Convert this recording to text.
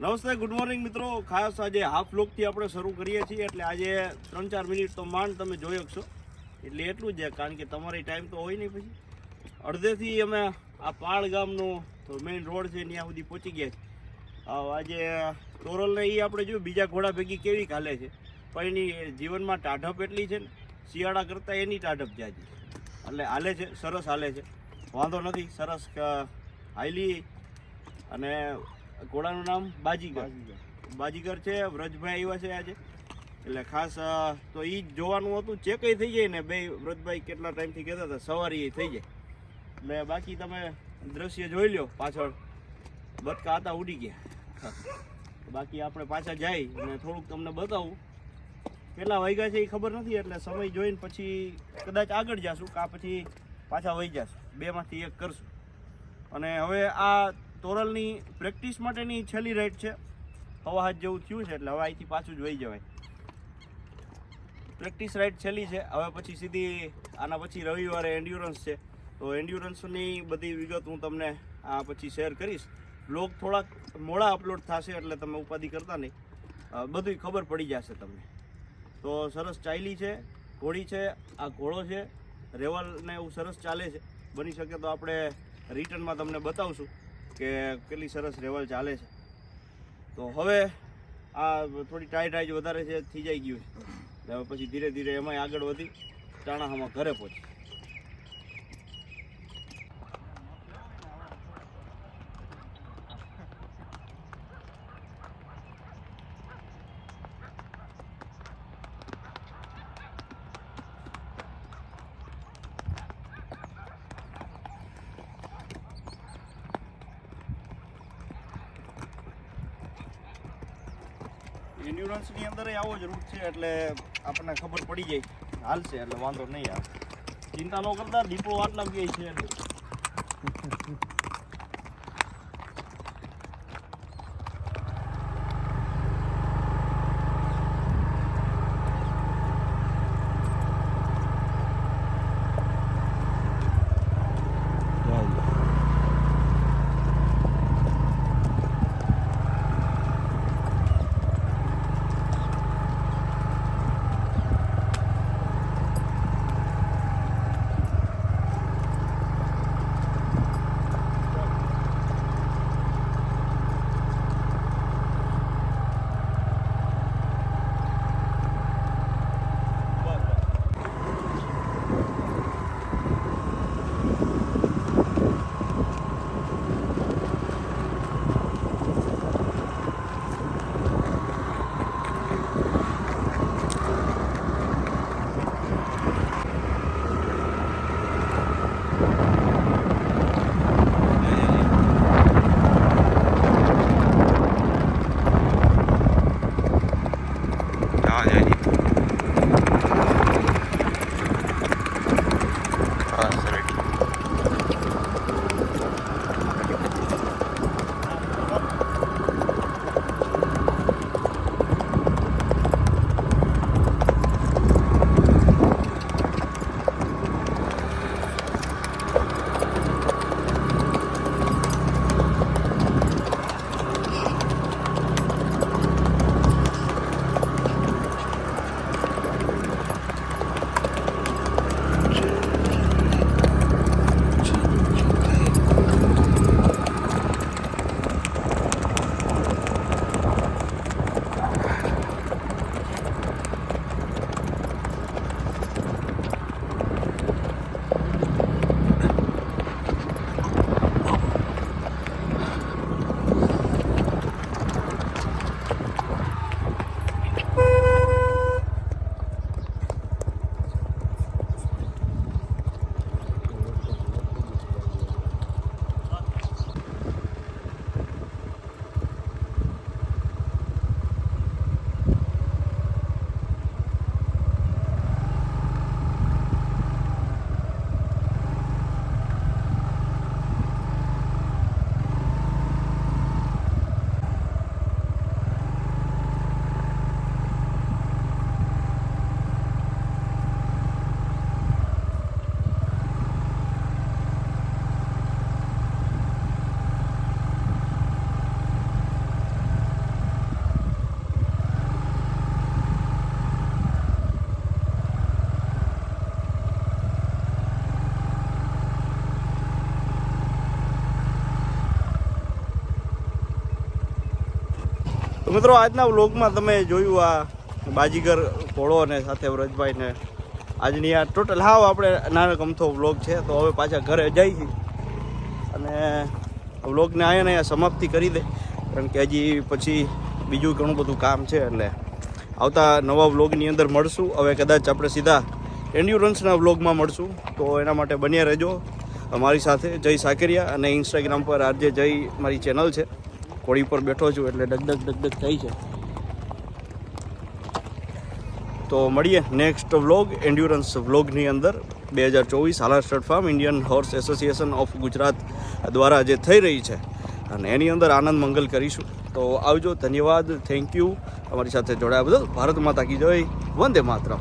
નમસ્તે good morning મિત્રો. ખાસ આજે હાફ લોકથી આપણે શરૂ કરીએ છીએ. એટલે આજે ત્રણ ચાર મિનિટ તો માંડ તમે જોઈ શકશો. એટલે એટલું જ છે, કારણ કે તમારી ટાઈમ તો હોય નહીં પછી. અડધેથી અમે આ પાળ ગામનો મેઇન રોડ છે, ત્યાં સુધી પહોંચી ગયા છે આજે ટોરલને એ આપણે જોયું, બીજા ઘોડા ભેગી કેવી હાલે છે. પણ એની જીવનમાં ટાઢપ એટલી છે ને, શિયાળા કરતાં એની ટાઢપ જાજી એટલે હાલે છે, સરસ હાલે છે. વાંધો નથી, સરસ હાઈલી અને ઘોડાનું નામ બાજીગર. બાજીગર. છે વ્રજભાઈ આવ્યા છે આજે. એટલે ખાસ તો એ જ જોવાનું હતું. ચેક થઈ જાય ને બે વ્રજભાઈ કેટલા ટાઈમથી કહેતા હતા સવારે એ થઈ જાય. એટલે બાકી તમે દ્રશ્ય જોઈ લ્યો પાછળ. બટકા હતા ઉડી ગયા. બાકી આપણે પાછા જાય અને થોડુંક તમને બતાવું. કેટલા વાગ્યા છે એ ખબર નથી એટલે સમય જોઈને પછી કદાચ આગળ જશું કાં પછી પાછા વહી જાશું. બેમાંથી એક કરશું. અને હવે આ તોરલની પ્રેક્ટિસ માટેની છેલ્લી રાઈડ છે. હવા હાથ જેવું થયું છે, એટલે હવે અહીંથી પાછું જ વહી જવાય. પ્રેક્ટિસ રાઈડ છેલ્લી છે, હવે પછી સીધી આના પછી રવિવારે એન્ડ્યુરન્સ છે. તો એન્ડ્યુરન્સની બધી વિગત હું તમને આ પછી શેર કરીશ. બ્લોગ થોડાક મોડા અપલોડ થશે, એટલે તમે ઉપાધિ કરતા નહીં. બધું ખબર પડી જશે તમને. તો સરસ ચાયલી છે, ઘોડી છે, આ ઘોડો છે. રેવલને એવું સરસ ચાલે છે. બની શકે તો આપણે રિટર્નમાં તમને બતાવશું. કે કેટલી સરસ રેવલ ચાલે છે. તો હવે આ થોડી ટાઈટ ટાઈટ વધારે છે, થઈ જાય ગયું છે. પછી ધીરે ધીરે એમાંય આગળ વધી, ટાણાહામાં ઘરે પહોંચી એન્ડ્યુરન્સની અંદર આવો જ રૂટ છે એટલે આપણને ખબર પડી જાય. હાલશે એટલે વાંધો નહીં આવે. ચિંતા ન કરતા, દીપો આટલા ગઈ છે. મિત્રો, આજના વ્લોગમાં તમે જોયું આ બાજીગર ઘોડો અને સાથે વ્રજભાઈને. આજની આ ટોટલ, હાવ આપણે નાનો ગમતો વ્લોગ છે, તો હવે પાછા ઘરે જઈ અને વ્લોગને અહીંયા અહીંયા સમાપ્તિ કરી દે, કારણ કે હજી પછી બીજું ઘણું બધું કામ છે, એટલે આવતા નવા વ્લોગની અંદર મળશું. હવે કદાચ આપણે સીધા એન્ડ્યુરન્સના વ્લોગમાં મળશું. તો એના માટે બન્યા રહેજો. અમારી સાથે જય સાકરિયા, અને ઇન્સ્ટાગ્રામ પર આજે જય મારી ચેનલ છે. કોળી પર બેઠો છું એટલે ડગડગ ડગડગ થઈ છે. તો મળીએ નેક્સ્ટ વ્લોગ એન્ડ્યુરન્સ વ્લોગની અંદર. બે હજાર ચોવીસ Hala stud farm Indian horse association of Gujarat દ્વારા જે થઈ રહી છે. અને એની અંદર આનંદ મંગલ કરીશું. તો આવજો, ધન્યવાદ થેન્ક યુ અમારી સાથે જોડાયા બદલ ભારત માતા કી જય, વંદે માતરમ.